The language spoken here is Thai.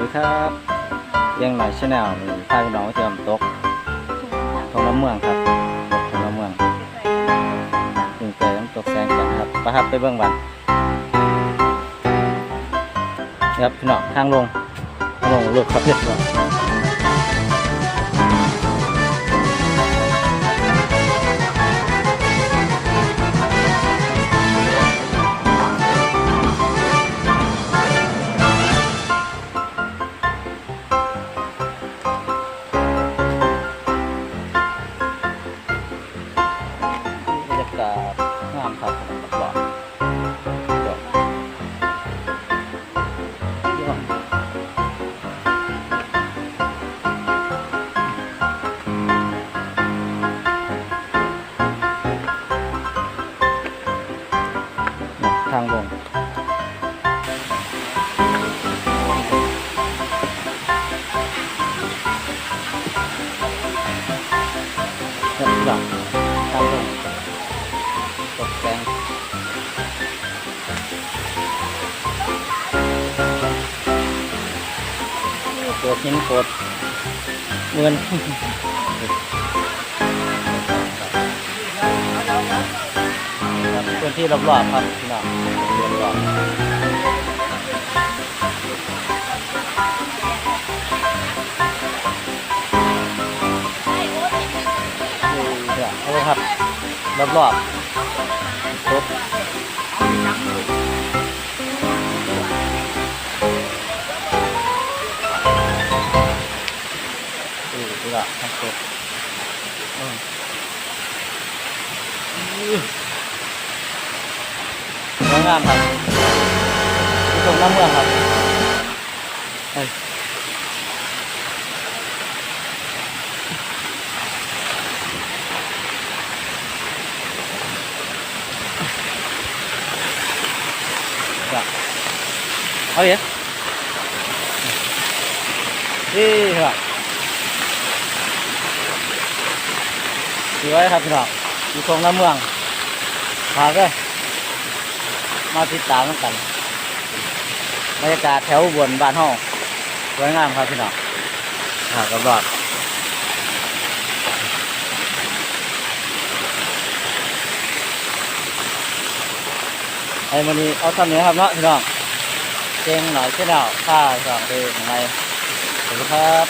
ดีครับเลี้ยังหน่อยชาแนลนี่พาพี่น้องเที่ยวน้ำตกทงน้ำเมืองครับทงน้ำเมืองถึงเจอน้ำตกแสงจันทร์ครับไปครับไปเบื้องวันครับพี่น้องทางลงทางลงลุกครับเพชรครับบ thật các bạn thang vùng Hãy subscribe cho kênh Ghiền Mì Gõ ตัวหินโกดเงินครับพื้นที่รอบๆครับพี่น้องเรียนรอบดูเอาครับรอบๆครบ là không tốt nó ờ. ngàn thật. Cuối cùng năm ngàn thật. Đây dạ. Thôi vậy đi rồi สวยครับพี่น้องอยู่ตรงหน้าเมืองพาไปมาติดตามกันบรรยากาศแถวบนบ้านห้องสวยงามครับพี่น้องหากรอบๆไอ้มันนี้เอาตอนนี้ครับเนาะพี่น้องเจงหน่อยเช่นเนาข้าสองเดือนไงสวัสดีครับ